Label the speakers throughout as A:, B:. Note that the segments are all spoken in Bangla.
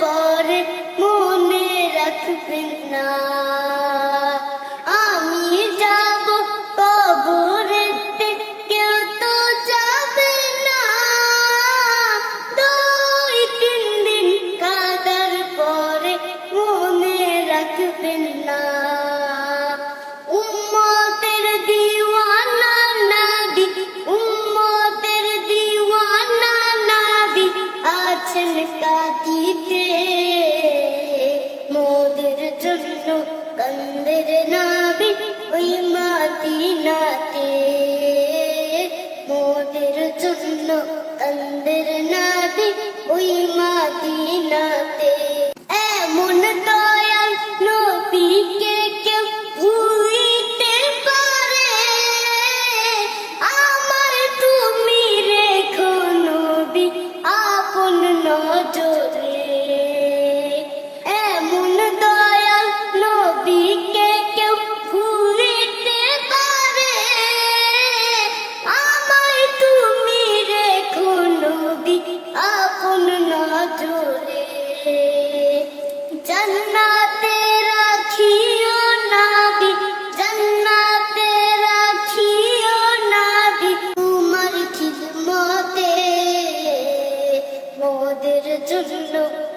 A: পরে মনে রাখবেন না। আমি কেউ তো না। দিন কাদার পরে মনে রাখবেন না। আছেন কাঁদিতে মোদের জন্য কন্দের নাবি ওই মাদিনাতে মোদের জন্য কন্দের নাবি ওই মাদিনাতে এমন জন্য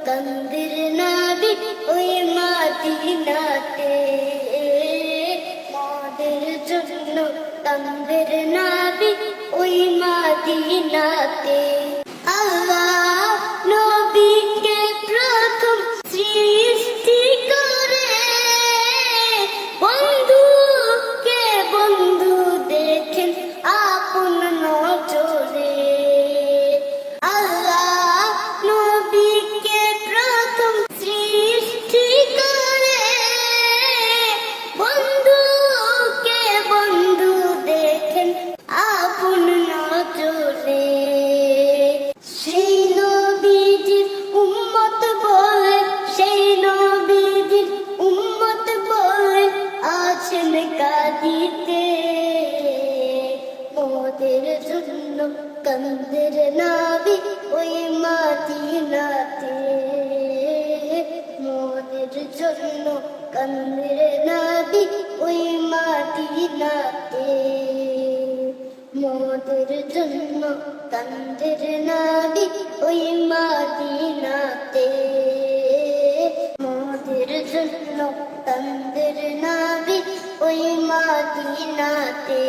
A: কন্দির নাবি ওই মাদিনাতে। মাদের জন্য কন্দির নাবি ওই মাদিনাতে। আছেন কাঁদিতে মোদের জন্য কন্দের নাবি ওই মাদিনাতে। মোদের জন্য কন্দের নাবি ওই মাদিনাতে। মোদের জন্য কন্দের নাবি ওই মাদিনাতে। মোদের জন্য কন্দের নাবি ওই মাদিনাতে